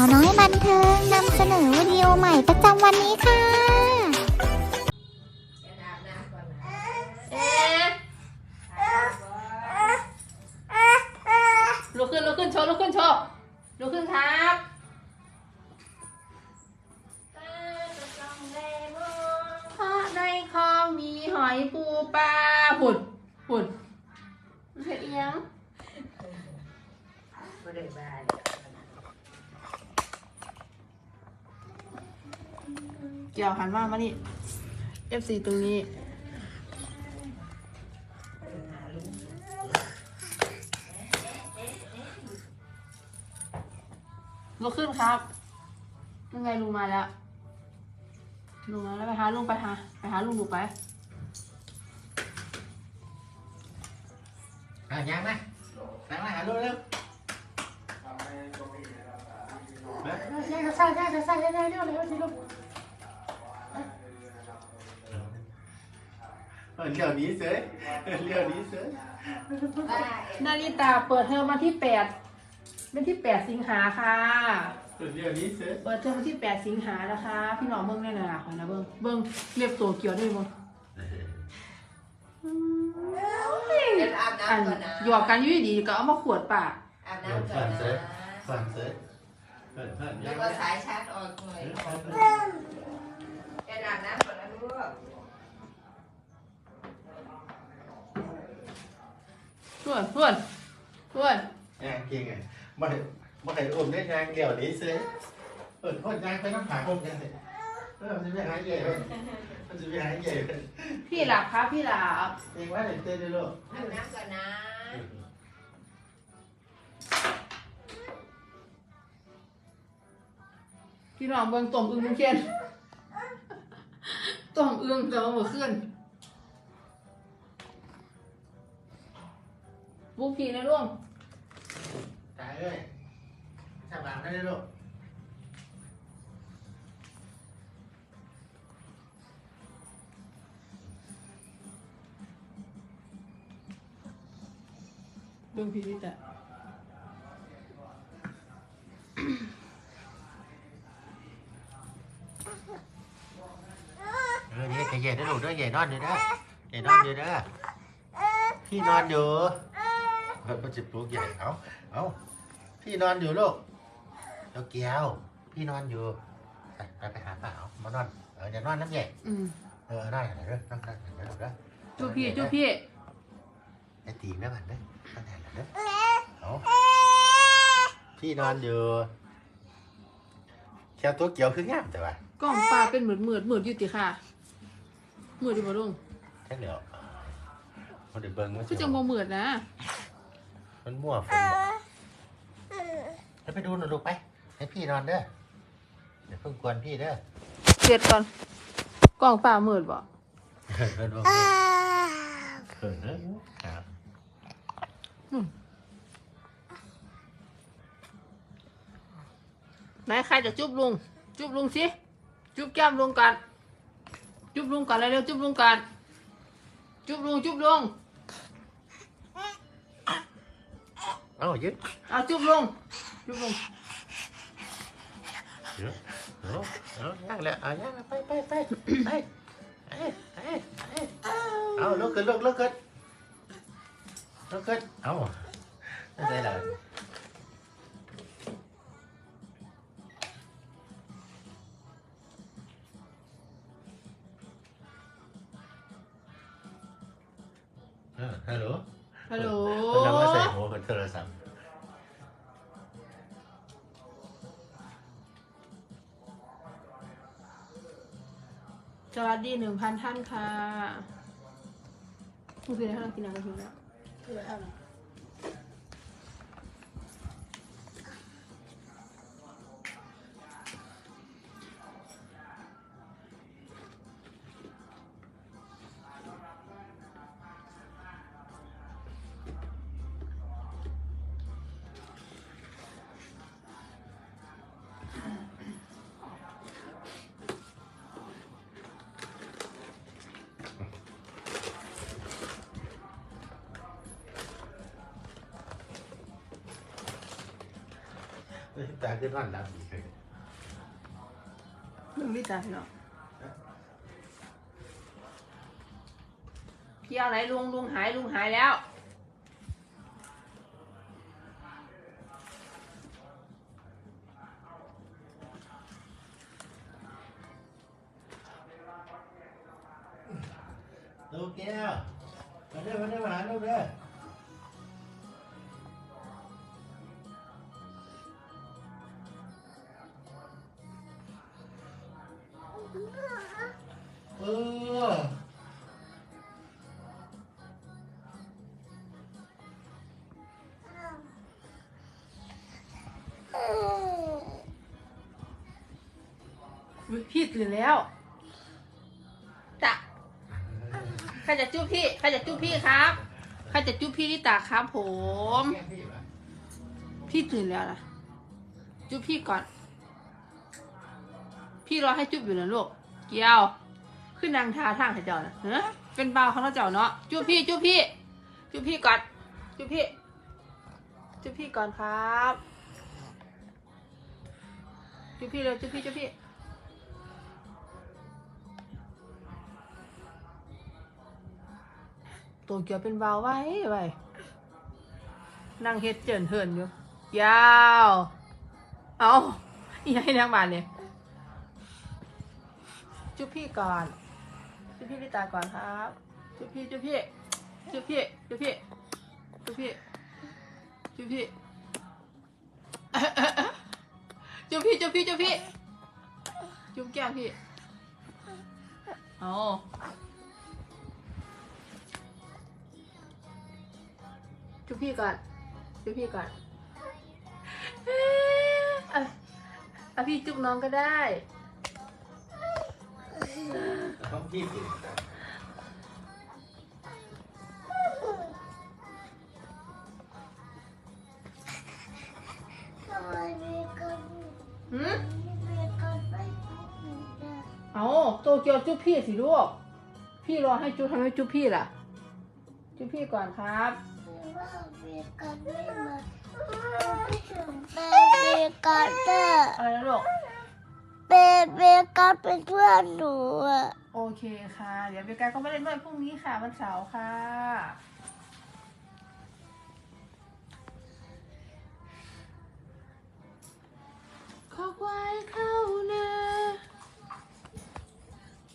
าวน้อยบันเทิงนำเสนอวิดีโอใหม่ประจำวันนี้ค่ะ มามานี่ FC ตรงนี้ลุกขึ้นครับยังไงลุงมาแล้วลุงมาแล้วไปหาลุงไปหาไปหาลุงดูไปอะยังไหมยังไหมหาลูกเร็วยังจะใส่ยังจะใส่ยังไงเร็วเร็วสิลูก เออเลี้ยวหนี้เสยเออเลี้ยวหนี้เสยนาฬิตาเปิดเทอมวันที่แปดเป็นที่แปดสิงหาค่ะเออเลี้ยวหนี้เสยเปิดเทอมวันที่แปดสิงหานะคะ พี่น้องเบิ้งได้เลยนะขอนะเบิ้งเบิ้งเรียบตัวเกี่ยวด้วยเบิ้งเดี๋ยวอาบอันน้ำก่อนนะหยอกกันอยุ่ดีๆก็เอามาขวดปากอาบเออน้ำก่อฟันนนะเสยฟันเสยเออเออแล้ยัวงก็ไงสายชาร์จออกหน่อยเดี๋ยวอาบน้ำก่อน นะลูกเพื่อนเพื่อนเพื่อนยังเก่งไงบ่ได้บ่ได้อุ้มได้ยังเลี้ยวหนี้เสยเออคนยังไปน้ำผาคนยังสิเออมันจะไปหาใหญ่เลยมันจะไปหาใหญ่เลยพี่หลับครับพี่หลับเองว่าเด็กเต้นด้วยลูกอาบน้ำก่อนนะพี่น้องเบิ้งต้มอึ่งเช่นต้มอึ่งแต่ว่าเมื่อคืน บุกพี่นะลุงตายเลยสบายได้เลยลูกเบิ้งพี่นี่แต่เออนี่ใหญ่ได้ลูกด้วยใหญ่นอนอยู่เด้อใหญ่นอนอยู่เด้อพี่นอนอยู่ เออมันจะปลุกใหญ่เอาเอาพี่นอนอยู่ลูกเจ้าเกียวพี่นอนอยู่ไปไปไปหาป้าเอามานอนเออเดี๋ยวนอนน้ำใหญ่อืมเออได้เหรอเด้อนั่งได้เหรอเด้อเด้อจูพี่จูพี่ไอ้ตีนได้ก่อนเด้อนั่งได้เหรอเด้อเอาพี่นอนอยู่แค่ตัวเกียวคืองามแต่ว่ากล้องปลาเป็นเหมือนเหมือนเหมือนอยู่ติค่ะเหมือนอยู่บ่ลุงแค่เดียวมันเดี๋ยวเบิ่งมันคือจังบ่เหมือนนะ มันมั่วฝนบอกแล้วไปดูหน่อยลูกไป ให้พี่นอนเด้อเดี๋ยวเพิ่งกวนพี่เด้อเสร็จก่อนกล้องปลาเหมือนบ่เขินบอกเขินเด้อครับไหนใครจะจุ๊บลุง จุ๊บลุงสิ จุ๊บแก้มลุงกัน จุ๊บลุงกันเร็วๆจุ๊บลุงกัน จุ๊บลุงจุ๊บลุง เอ้ายึดเอาจุ๊บลุงจุ๊บลุงเดี๋ยวเดี๋ยวเดี๋ยวย่างแล้วเอ โหลฮัลโหลคนนั้นมาใส่หัวกับโทรศัพท์สวัสดีหนึ่งพันท่านค่ะคุณคือให้เรากินอะไรกันแล้วคืออะไรตาขึ้นนอนดับอีกเลยลุงลิตาพี่น้องพี่เอาไหนลุงลุงหายลุงหายแล้วลูกแก้วมาเด้อมาเด้อมาหาลูกเด้อเอ ตื่นแล้วจ้ะใครจะจุ๊บพี่ใครจะจุ๊บพี่ครับใครจะจุ๊บพี่ลิตาครับผมแก้พี่ปะพี่ตื่นแล้วนะจุ๊บพี่ก่อน พี่รอให้จุ๊บอยู่นะลูกเกียวขึ้นนางทาทางให้เจ้านะเฮ้เป็นบ่าวของเราเจ้าเนาะจุ๊บพี่จุ๊บพี่ จุ๊บพี่ก่อนจุ๊บพี่ จุ๊บพี่ก่อนครับจุ๊บพี่เลยจุ๊บพี่จุ๊บพี่ ตัวเกียวเป็นบ่าวไว้ไว้นั่งเฮ็ดเจินเหินอยู่ ยาว เอาอีให้นางบานเนี่ยจุ๊บพี่ก่อน จุ๊บพี่ลิตาก่อนครับ จุ๊บพี่ จุ๊บพี่ จุ๊บพี่ จุ๊บพี่ จุ๊บพี่ จุ๊บพี่ จุ๊บพี่ จุ๊บพี่ จุ๊บพี่ จุ๊บแก้มพี่ เอา จุ๊บพี่ก่อนจุ๊บพี่ก่อนเอ๊ะอะอะพี่จุ๊บน้องก็ได้ต้องพี่สิหืมเอาโตเกียวจุ๊บพี่สิลูกพี่รอให้จุ๊บทำไมจุ๊บพี่ล่ะ จุ๊บพี่ก่อนครับ เบเบกัตเตอร์อะไรนะลูกเบเบกัตเป็นเพื่อนหนูอะโอเคค่ะ เดี๋ยวเบกาก็ไม่เล่นด้วยพรุ่งนี้ค่ะวันเสาร์ค่ะขอควายเข้านา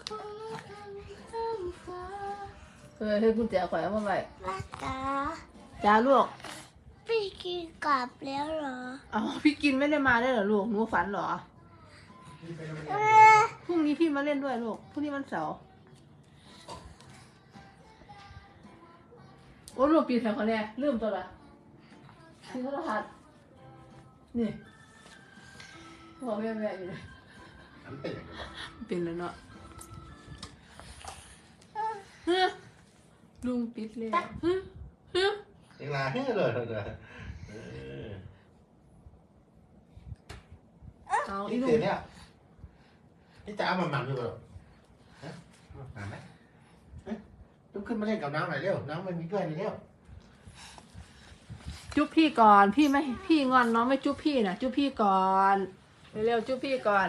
ขอทางเข้าฟ้าเออให้คุณแจข่อยเอามาไว้แม่จ๋า จ้าลูก พี่กินกลับแล้วเหรออ๋อพี่กินไม่ได้มาได้เหรอลูกหนูฝันเหรอ เอ๊ะพรุ่งนี้พี่มาเล่นด้วยลูก พรุ่งนี้วันเสาร์โอ้ลูกปีแถวเขาเนี่ยลืมตัวละคือโทรทัศน์นี่บอกแม่แม่อยู่เลยอันเป็นอย่างไรเป็นแล้วเนาะเฮ้ยลุงปิดเลยเฮ้ยเฮ้ย เองลาให้เลยเลยเออเอาอีนี่ลุเสีงยเนี่ยนี่จะเอามาหมันอยู่เหรอฮะหมันไหมเฮ้ยลุกขึ้นมาเล่นกับน้องหน่อยเร็ว น้องไม่มีเพื่อนเลยเร็วจุ๊บพี่ก่อน พี่ไม่พี่งอนน้องไม่จุ๊บพี่นะจุ๊บพี่ก่อนเร็วๆจุ๊บพี่ก่อน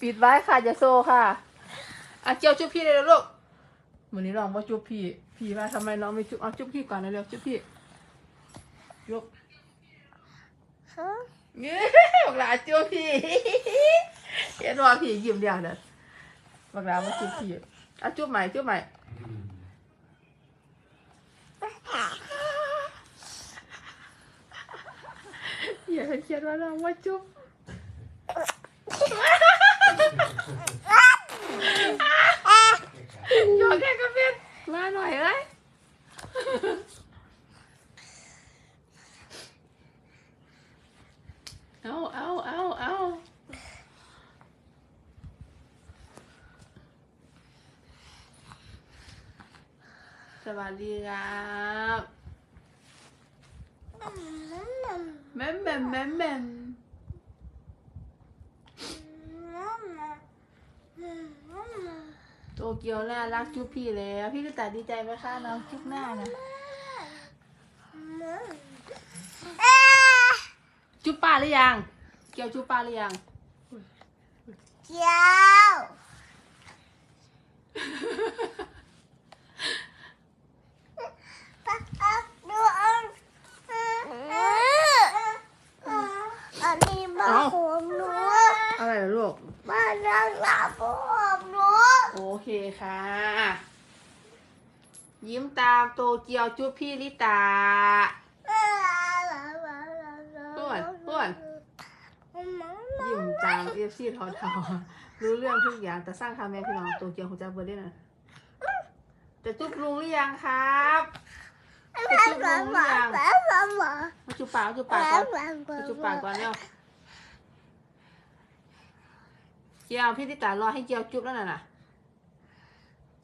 ปิดไว้ค่ะอย่าโซค่ะอะเจียวจุ๊บพี่เลยลูกวันนี้น้องว่าจุ๊บพี่ พี่ว่าทำไมน้องไม่จุ๊บเอาจุ๊บพี่ก่อนเร็วๆจุ๊บพี่ ยกฮะเงี้ยบักหลาจุ๊บพี่เห็นว่าพี่ยิ้มเดียวเด้อบักหลามาจุ๊บพี่อะจุ๊บใหม่จุ๊บใหม่อย่าให้เขียนว่าน้องว่าจุ๊บโยนแค่กระเป็นมาหน่อยเลยเอาเอาเอาเอาส วัสดีครับแม่มแม่มแม่มแม่มโตเกียวน่ารักจุ๊บพี่แล้ว พี่ก็ตัดดีใจไหมคะน้องจุ๊บหน้านะจุ๊บป้าหรือยังกียวจุ๊บป้าหรือยังเจียวดูอันอันนี้บ้าผมหนู อะไรเหรอลูก บ้านรักษาผมหนูโอเคค่ะ ยิ้มตามโตเกียวจุ๊บพี่ลิตาป้วนป้วน ยิ้มตามเอฟซีทอทอรู้เรื่องทุกอย่างแต่สร้างคำแม่พี่น้องโตเกียวคุณจะเบอร์ได้นะจะจุ๊บลุงหรือยังครับจะจุ๊บลุงหรือยังมาจุ๊บปากมาจุ๊บปากก่อนมาจุ๊บปากก่อนเร็ว เกียวพี่ลิตารอให้เกียวจุ๊บแล้วน่ะนะ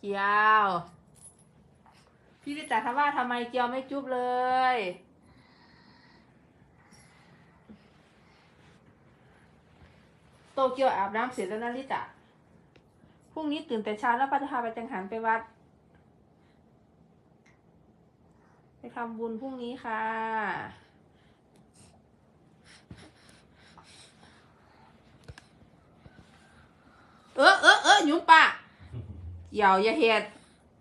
เกียวพี่ลิตาถามว่าทำไมเกียวไม่จุ๊บเลยโตเกียวอาบน้ำเสร็จแล้วนะลิตาพรุ่งนี้ตื่นแต่เช้าแล้วป้าจะพาไปจังหันไปวัด ไปทำบุญพรุ่งนี้ค่ะ เออเออเออยุ่มปะเหยาวอย่าเห็ด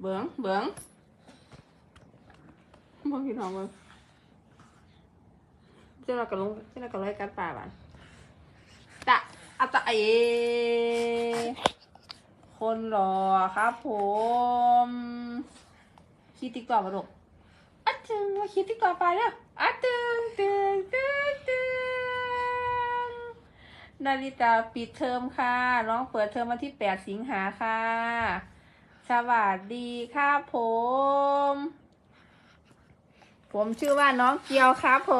เบิงเบิงมองพี่น้องเบิงเจ้าเรากระลงเจ้าเรากระเลยกัดป่าบ้านตะอะตะเอคนหล่อครับผมคิดติ๊กต่อมาลูกอะจึงมาคิดติ๊กต่อไปแล้วอะตึงตึงตึงตึง นาฬิตาปิดเทอมค่ะน้องเปิดเทอมวันที่แปดสิงหาค่ะ สวัสดีครับผม ผมชื่อว่าน้องเกียวครับผ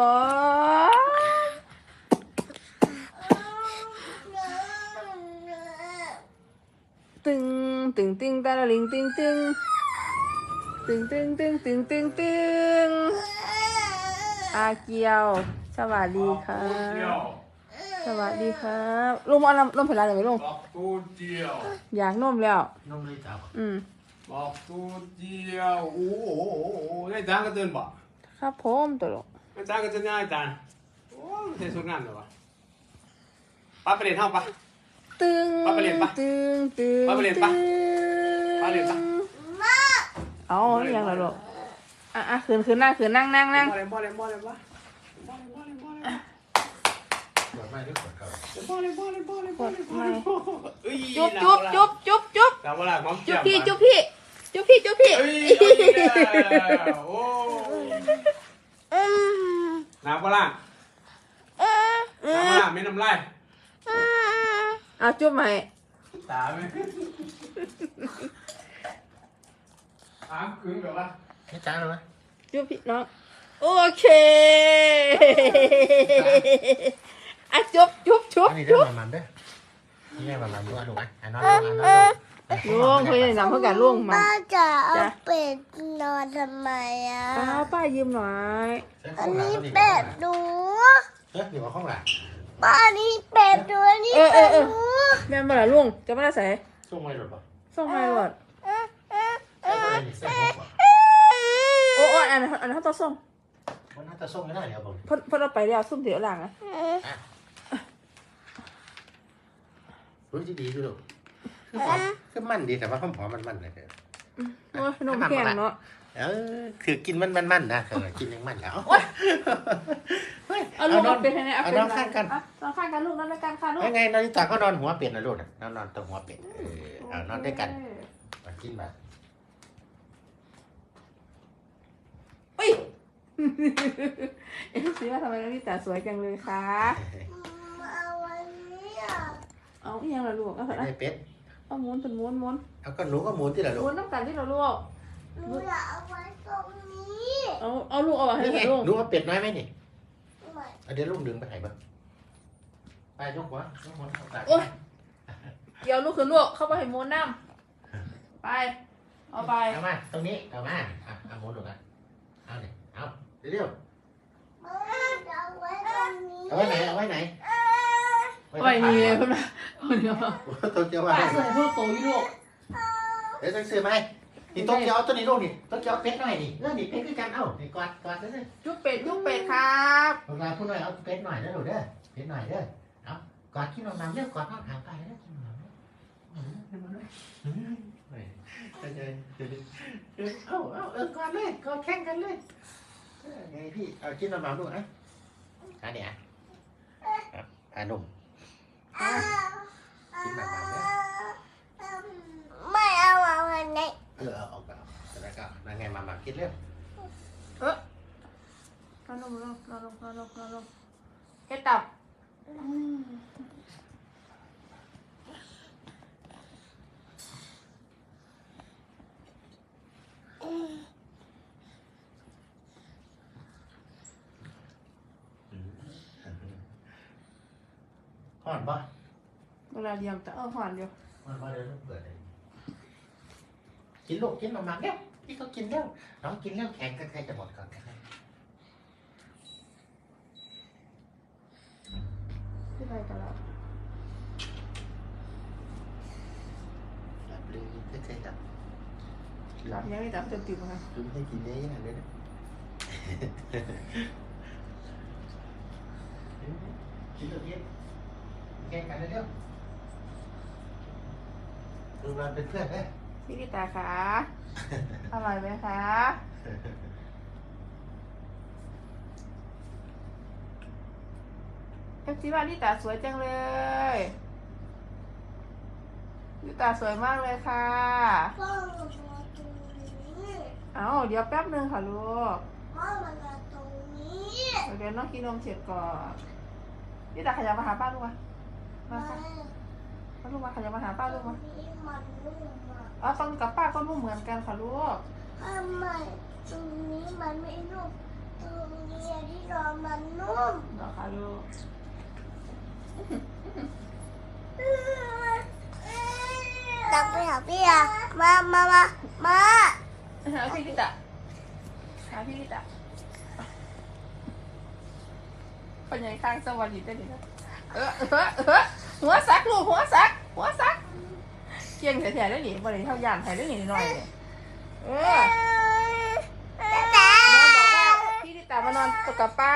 ม ตึงตึงตึงตาละลิงตึงตึงตึงตึงตึงตึงตึงตึงอาเกียว สวัสดีครับ สวัสดีครับลุงเอานมนมผลอะไรไหมลุงบอกตูเดียว อยากนมแล้ว น้องลิตาอืมบอกตูเดียวโอ้โหโอ้โหได้จ้างก็เตือนบ่ครับผมตัวลูกได้จ้างก็เตือนง่ายจานโอ้ไม่ใช่สุดงานเลยวะป้าไปเรียนเท่าปะ ตึงป้าไปเรียนปะตึงตึงป้าไปเรียนปะตึงป้าเรียนปะ เอาอย่างละลูกอะอะขืนขืนนั่งขืนนั่งนั่งนั่ง บ่เลยบ่เลยบ่เลยบ่บ่เลยบ่เลยบ่เลยเปิด ไม้ด้วยเปิดเขาบ่เลยบ่เลยบ่เลยบ่เลยบ่เลยจุ๊บจุ๊บจุ๊บจุ๊บจุ๊บจำว่าละความจุ๊บพี่จุ๊บพี่จุ๊บพี่จุ๊บพี่เอ้ยเอากน้ำปลาน้ำปลาไม่น้ำลายเอาจุ๊บใหม่ตาไหมถามคืนแบบว่านี่จ้าเลยไหมจุ๊บพี่น้องโอเค อะจุ๊บจุ๊บจุ๊บอันนี้ได้จุ๊บมามันเด้อนี่ได้มามันด้วยลูกอะอะนอนลงอะนอนลงลุงคุยในน้ำเพื่อการล่วงมาป้าจะเอาเป็ดนอนทำไมอะป้าป้ายืมหน่อยอันนี้เป็ดหนูเฮ้ยอยู่กับข้างหลังป้านี่เป็ดตัวนี้เออเอเป็อดเออหนูแม่นบ่ล่ะลุงจะมาได้ใส่ส่งไม่หลุดป่ะส่งมาหลดเออเออใส่อะไรนี่ใส่หกป่ะโอ้โอ้อันนั้นอันนั้นเขาต้องส่งมันน่าจะส่งไม่ได้เดี๋ยวผมเพิ่นเพิ่นเอาไปแล้วซุ่มเดี๋ยวหลังอะ รู้ที่ดีดูลูกคือหอมคือมันดีแต่ว่าหอมหอมมันมันเลยเด้อโอ้ยนมแข็งเนาะเออคือกินมันมันมันนะเออกินยังมันแล้วเฮ้ยเอาลูกนอเอานเป็นให้เอาเอาเป็นนอนข้างกันอะนอนข้างกันลูกนอนด้วยกันค่ะลูกยังไงนาฬิตาก็นอนหัวเป็ดนะลูกนะนอนนอนตรงหัวเป็ดเออเอานอนด้วยกันมากินมาอุ้ยเอ็มซีว่าทำไมนาฬิตาสวยจังเลยคะเอาวันนี้อะ เอาอีหยังล่ะลูกเอาเถอะไอ้นะเป็ดเอาหมุนเป็นหมุนหมุนเอาก็หนูก็หมุนที่ละหลูมุกนน้ำกันที่เราลูกหนูอยากเอาไว้ตรงนี้เอาเอาลูกเอาไว้ให้นี่ไงเถอะลูกหนูเอาเป็ดน้อยไหมนี่ไม่เอาเดี๋ยวลูกดึงไปไหนบ้างไปยกหัวยกหัวเอาตาโอ้ยเดี๋ยวลูกขึ้นลูกเข้าไปให้หมุนน้ำไปเอาไปเอามาตรงนี้เอามาอะเอาหมุนดูกันเอาเนี่ยเอาเร็วไม่จะเอาไว้ตรงนี้ๆเอาไว้ไหนเอาไว้ไหน ไปนี่เลยคุณแม่คนเดียวตัวเกียวว่าป้าสวยพูดโตอยู่ลูกเดี๋ยวต้องซื้อไหมาให้นี่ตัวเกียวเอาตัวนี้ลูกนี่ตัวเกียวเป็ดหน่อยนี่เออนี่เป็ดคือกันเอ้านี่กอดกอดเลยจุ๊บเป็ดจุ๊บเป็ดครับเวลาพูดหน่อยเอาเป็ดหน่อยนะลูเด้อเป็ดหน่อยเด้อเอากอดกินนมน้ำเร็วกอดนอนหางไปแล้วกินนมน้ำเอาเอาเออกอดเลยกอดแข่งกันเลยไงพี่เอากินนมน้ำดูนะอันเนี้ยครับอะนุ่ม กินแบบนั้นเลยไม่เอาเอาอันนี้เออเอาออกก่อาแล้วก็นั่งไงมามากินเร็วเออนอนลงนอนลงนอนลงนอนลงนอนลงเฮ็ดตับห่อนป่ะ เดียมแต่เออหอนอยู่ห่อนป่ะเดี๋ยวต้องเปิดเลยกินลูกกินนมน้ำเร็วพี่ก็กินเร็วน้องกินเร็วแข็งก็ใครจะหมดก่อนกันเลยที่ไปกันแล้วแบบลืมก็ใช่แบบหลับยังไม่ตับจนตื่นมาลืมให้กินเยอะๆเลยนะกินลูกกินแข่งกันเร็ว ดูมันเป็นเพื่อนไหมพี่ลิตาคะอร่อยไหมคะเอฟซีว่าลิตาสวยจังเลยลิตาสวยมากเลยค่ะพ่อมาตรงนี้เอาเดี๋ยวแป๊บนึงค่ะลูกพ่อมาตรงนี้เดี๋ยวน้องกินนมเสร็จก่อนลิตาขยับมาหาป้าลูกมามาค่ะ มาลูกมาขยับมาหาป้าลูกมานี้มันนุ่มอะอ๋อฟังกับป้าก็นุ่มเหมือนกันค่ะลูกทำไมตรงนี้มันไม่นุ่มตรงนี้ที่นอนมันนุ่มเหรอคะลูกตักไปหาพี่อะมามามามาหาพี่ลิตาหาพี่ลิตาคนใหญ่ข้างสวัสดีได้ดีนะเออเออเออ หัวซักลูกหัวซัก หัวซัก เกียงแถวๆได้หนิบริเท่ายานแถวได้หนิหน่อยเนี่ยเออแต่น้องบอกว่าพี่ลิตามานอนกับป้า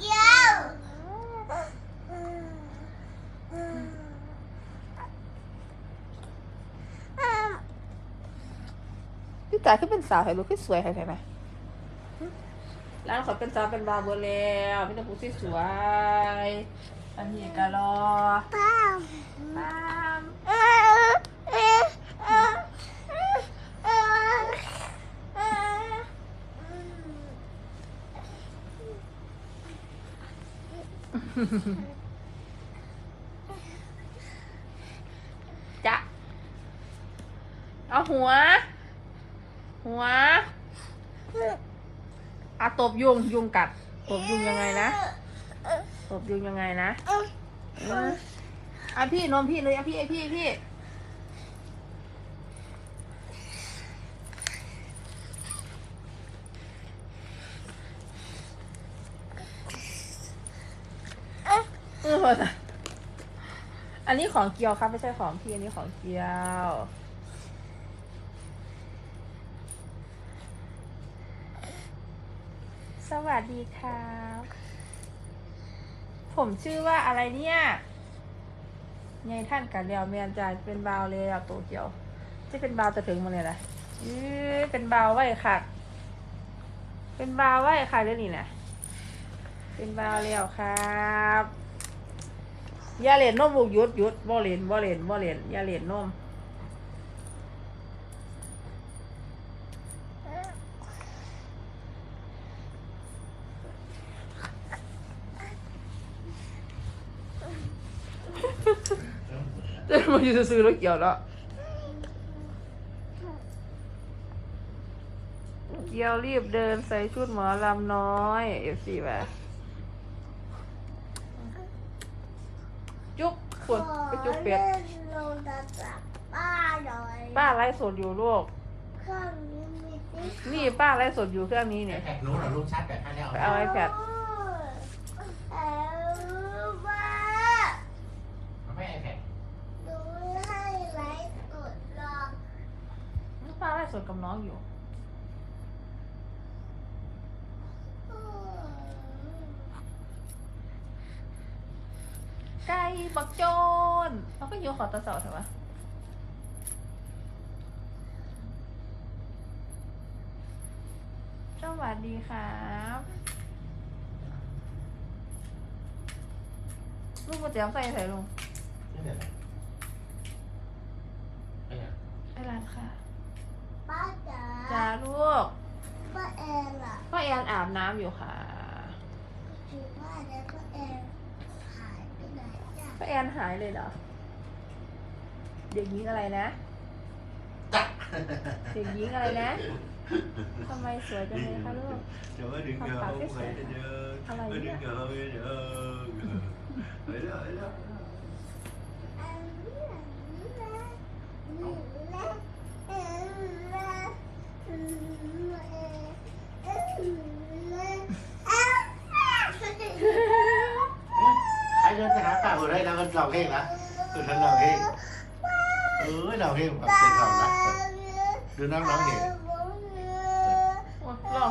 เยี่ยว พี่จ๋าขึ้นเป็นสาวให้ลูกขึ้นสวยให้ไหมร้านเขาเป็นสาวเป็นบาวเบอร์แล้วพี่ตะปูสวยๆอันนี้ก็รอป้าตามเออเออเออเออเออ จะเอาหัว หัว อะตบยุงยุงกัดตบยุงยังไงนะตบยุงยังไงนะอออะพี่นมพี่เลยอะพี่ไอพี่พี่เอออันนี้ของเกียวครับไม่ใช่ของพี่อันนี้ของเกียว วัสดีครับ ผมชื่อว่าอะไรเนี่ยไงท่านกันแล้วเมียนจายเป็นบาวเลยอะโตเกียว จะเป็นบาวจะถึงมาเลยนะอื้อเป็นบาวไว้ค่ะ เป็นบาวไว้ค่ะเรื่องนี้นะเป็นบาวแล้วครับอย่าเล่นนมบุกยุดยุดบ่เล่นบ่เล่นบ่เล่นอย่าเล่นนมเดินมา อยู่ซื้อๆแล้วเกี่ยวแล้วเกี่ยวรีบเดินใส่ชุดหมอลำน้อยเอฟซีไปจุ๊บปวดไปจุ๊บเป็ดลงตาจับป้าหน่อยป้าไลฟ์สดอยู่ลูกเครื่องนี้มีติ๊กนี่ป้าไลฟ์สดอยู่เครื่องนี้เนี่ยแท็กรู้เหรอลูกชัดแบบนั้นแล้ว ไปเอา iPad เอาว่า ไม่ไอแพด ดูให้ไลฟ์กดรอ ป้าไล่ สดกับน้องอยู่ ไก่บักโจนเขาก็โยขอตะเสาใช่ปะสวัสดีครับลูกมาแจมใส่ใส่ลุง นี่เดี๋ยวนะไม่เอา ไอ้ร้านค่ะ ป้าจ๋า จ้าลูก ป้าแอนล่ะ พ่อแอนอาบน้ำอยู่ค่ะคือว่าแล้วป้าแอนหายไปไหนจ้ะพ่อแอนหายเลยเหรอ เด็กหญิงอะไรนะจ้ะเด็กหญิงอะไรนะทำไมสวยจังเลยคะลูกเดี๋ยวมาดึงเงาไปเยอะอะ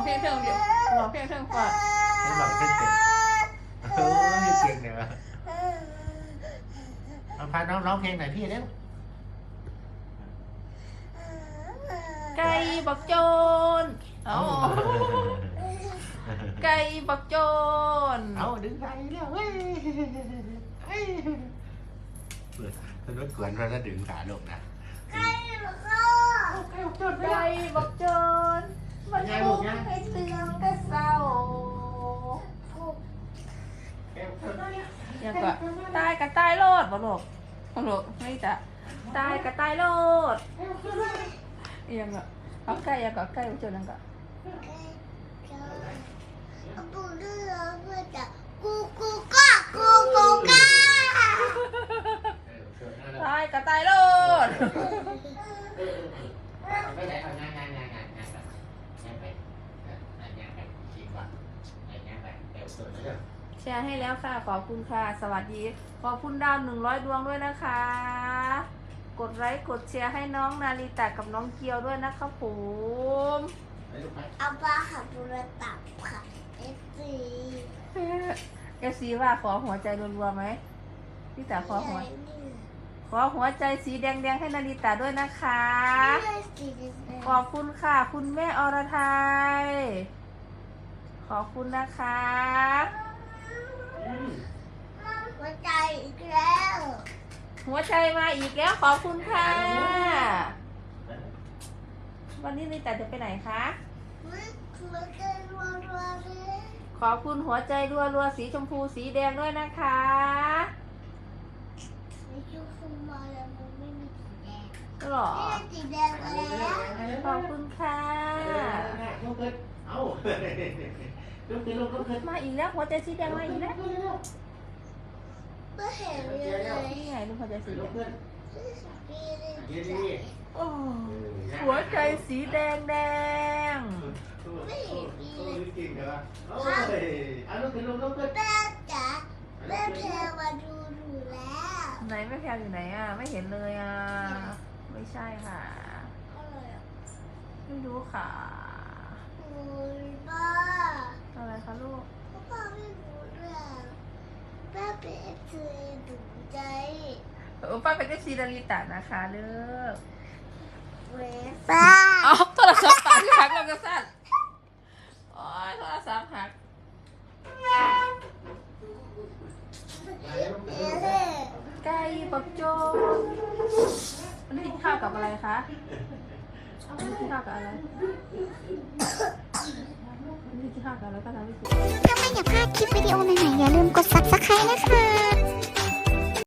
เพลงเท่งเดียวร้องเพลงเท่งฝาดให้ร้องเพลงเก่งเออเก่งเนี่ยมาพาน้องร้องเพลงหนพี่เร็วไก่บักโจนเอาไก่บักโจน เอาดึงไปแล้วเฮ้ย เปิดถกวนเราจะดึงขาลงนะไก่บักโจนมันลุกให้เตือนก็เศร้าอย่างก็ตายกับตายโลดบ่ลูกบ่ลูกไม่จะตายกับตายโลดอหยังก็เอาไก่อยังก็ไก่บักจนนั่นก็กูกูก้ากูกูก้า ตายกับตายโลด ไปไหนเอางานงานงานงานงานแบบงานไปงานงานไปกินก่อนงานงานไปเดี๋ยวส่วนเรื่องแชร์ให้แล้วค่ะ ขอบคุณค่ะ สวัสดี ขอบคุณดาวหนึ่งร้อยดวงด้วยนะคะ กดไลค์กดแชร์ให้น้องนาริตะกับน้องเกียวด้วยนะครับผมไปลูกไปอาบาขับรถตับค่ะเอฟซีเอฟซีว่าขอหัวใจรัวๆไหมพี่ตาขอหัว ขอหัวใจสีแดงๆให้นาริตะด้วยนะคะ ขอบคุณค่ะ คุณแม่อรไทย ขอบคุณนะคะ หัวใจอีกแล้ว หัวใจมาอีกแล้วขอบคุณค่ะ วันนี้นาริตะจะไปไหนคะหัวใจรัวๆเลยขอบคุณหัวใจรัวๆสีชมพูสีแดงด้วยนะคะ ในช่วงคุมมาแล้วมันไม่มีสีแดงก็หรอไม่มีสีแดงแล้วขอบคุณค่ะลูกขึ้นเอาลูกขึ้นลูกขึ้นมาอีกแล้วหัวใจสีแดงมาอีกแล้วไม่เห็นเลยนี่ไงลูกหัวใจสีแดลูงกขึ้นพี่เลยยืนดีโอ้หัวใจสีแดงแดงไม่เห็นพี่เลยจริงเหรอโอ้ยเอาลูกขึ้นลูกลูกขึ้นแม่จ๋าแม่แพรมาดูหนูแล้ว ไหนแม่แพรอยู่ไหนอะ ไม่เห็นเลยอะ ไม่ใช่ค่ะ อะไรอะไม่รู้ค่ะ โอ้ยป้าอะไรคะลูก ป้าไม่รู้เรื่องแม่เป็นเอฟซีดูใจเออป้าเป็นเอฟซีดาริตะนะคะเลิกเวป้าเอาโทรศัพท์ป้าที่หักเรากระสันโอ้ยโทรศัพท์หัก ไก่ปักโจวันนี้กินข้าวกับอะไรคะวันนี้กินข้าวกับอะไรวันนี้กินข้าวกับอะไรก็ทำไม่ถูก ถ้าไม่อยากพลาดคลิปวิดีโอใหม่ๆอย่าลืมกด subscribe นะคะ